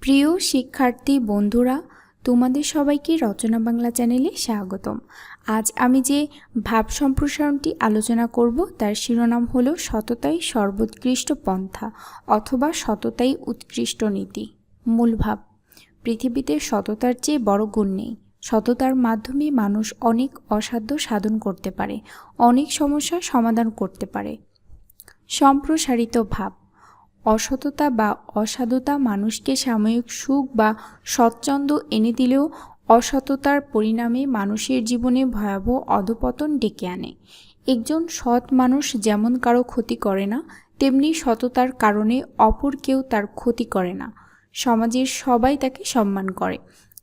প্রিয় শিক্ষার্থী, বন্ধুরা, তোমাদের সবাইকে রচনা বাংলা চ্যানেলে স্বাগতম। আজ আমি যে ভাব সম্প্রসারণটি আলোচনা করব, তার শিরোনাম হল সততাই সর্বোৎকৃষ্ট পন্থা অথবা সততাই উৎকৃষ্ট নীতি। মূল ভাব, পৃথিবীতে সততার চেয়ে বড় গুণ নেই। সততার মাধ্যমে মানুষ অনেক অসাধ্য সাধন করতে পারে, অনেক সমস্যার সমাধান করতে পারে। সম্প্রসারিত ভাব অসততা বা অসাধুতা মানুষকে সাময়িক সুখ বা স্বচ্ছন্দ এনে দিলেও অসততার পরিণামে মানুষের জীবনে ভয়াবহ অধপতন ডেকে আনে। একজন সৎ মানুষ যেমন কারও ক্ষতি করে না, তেমনি সততার কারণে অপর কেউ তার ক্ষতি করে না। সমাজের সবাই তাকে সম্মান করে।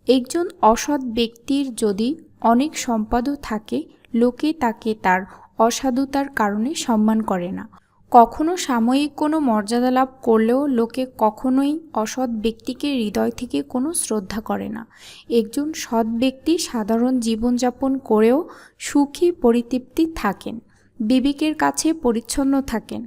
একজন অসৎ ব্যক্তির যদি অনেক সম্পদও থাকে, লোকে তাকে তার অসাধুতার কারণে সম্মান করে না। কখনো সাময়িক কোনো মর্যাদা লাভ করলেও লোকে কখনোই অসৎ ব্যক্তিকে হৃদয় থেকে কোনো শ্রদ্ধা করে না। একজন সৎ ব্যক্তি সাধারণ জীবনযাপন করেও সুখী পরিতৃপ্তি থাকেন, বিবেকের কাছে পরিচ্ছন্ন থাকেন।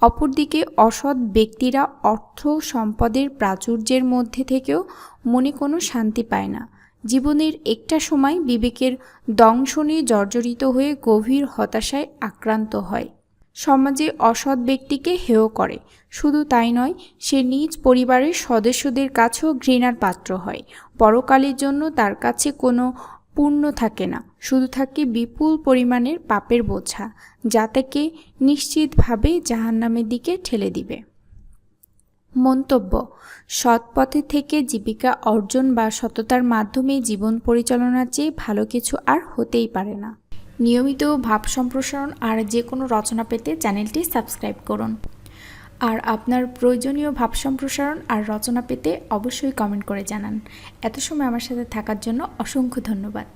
অপরদিকে অসৎ ব্যক্তিরা অর্থ সম্পদের প্রাচুর্যের মধ্যে থেকেও মনে কোনো শান্তি পায় না। জীবনের একটা সময় বিবেকের দংশনে জর্জরিত হয়ে গভীর হতাশায় আক্রান্ত হয়। সমাজে অসৎ ব্যক্তিকে হেয় করে। শুধু তাই নয়, সে নিজ পরিবারের সদস্যদের কাছেও ঘৃণার পাত্র হয়। পরকালের জন্য তার কাছে কোনো পূর্ণ থাকে না, শুধু থাকে বিপুল পরিমাণের পাপের বোঝা যা তাকে নিশ্চিতভাবে জাহান্নামের দিকে ঠেলে দিবে। মন্তব্য, সৎ পথে থেকে জীবিকা অর্জন বা সততার মাধ্যমে জীবন পরিচালনার চেয়ে ভালো কিছু আর হতেই পারে না। নিয়মিত ভাব সম্প্রসারণ আর যে কোনো রচনা পেতে চ্যানেলটি সাবস্ক্রাইব করুন। আর আপনার প্রয়োজনীয় ভাব সম্প্রসারণ আর রচনা পেতে অবশ্যই কমেন্ট করে জানান। এত সময় আমার সাথে থাকার জন্য অসংখ্য ধন্যবাদ।